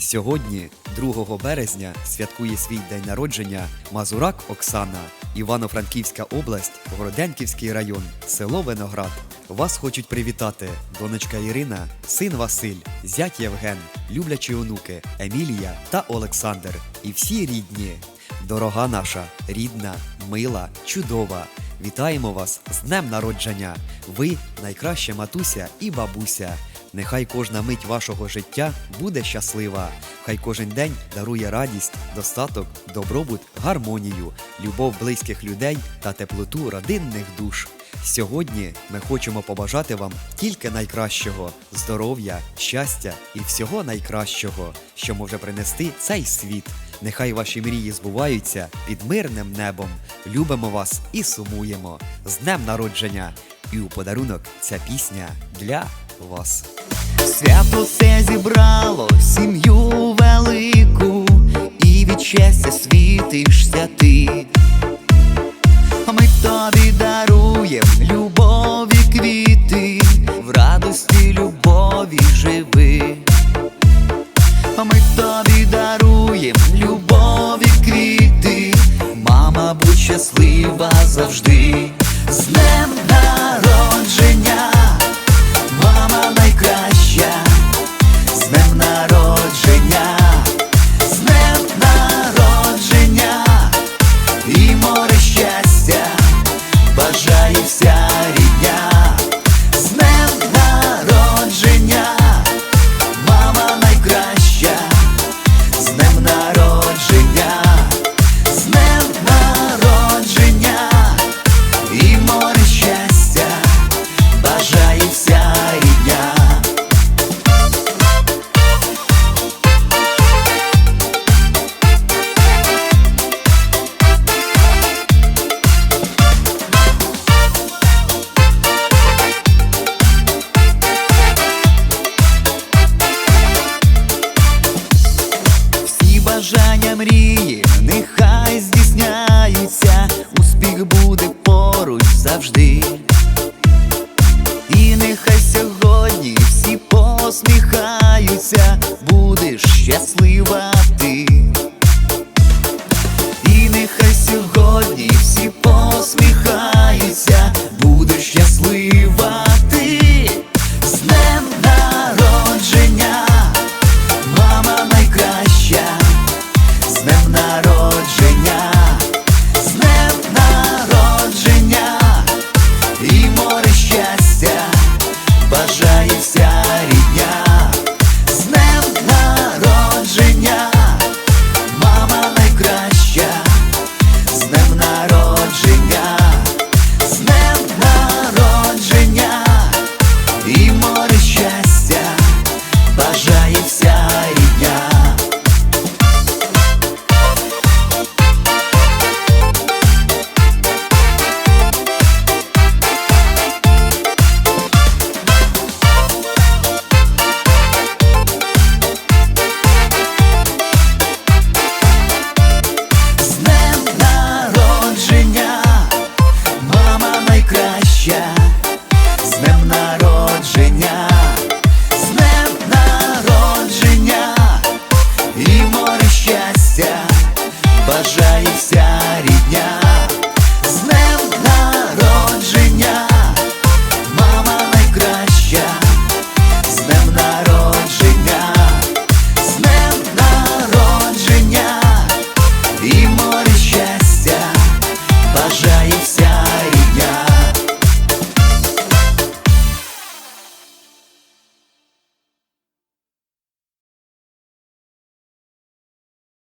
Сьогодні, 2 березня, святкує свій день народження Мазурак Оксана, Івано-Франківська область, Городенківський район, село Виноград. Вас хочуть привітати донечка Ірина, син Василь, зять Євген, люблячі онуки Емілія та Олександр і всі рідні. Дорога наша, рідна, мила, чудова. Вітаємо вас з днем народження! Ви найкраща матуся і бабуся. Нехай кожна мить вашого життя буде щаслива. Хай кожен день дарує радість, достаток, добробут, гармонію, любов близьких людей та теплоту родинних душ. Сьогодні ми хочемо побажати вам тільки найкращого здоров'я, щастя і всього найкращого, що може принести цей світ. Нехай ваші мрії збуваються під мирним небом. Любимо вас і сумуємо. З днем народження! І у подарунок ця пісня для вас. Свято все зібрало сім'ю велику, і від щастя світишся ти. Ми тобі даруєм любові квіти, в радості любові живи. Ми тобі даруєм любові квіти, мама, будь щаслива завжди. З днем народження, бажання мрії, нехай здійсняються, успіх буде поруч завжди. І нехай сьогодні всі посміхаються, будеш щаслива ти. І нехай сьогодні всі посміхаються.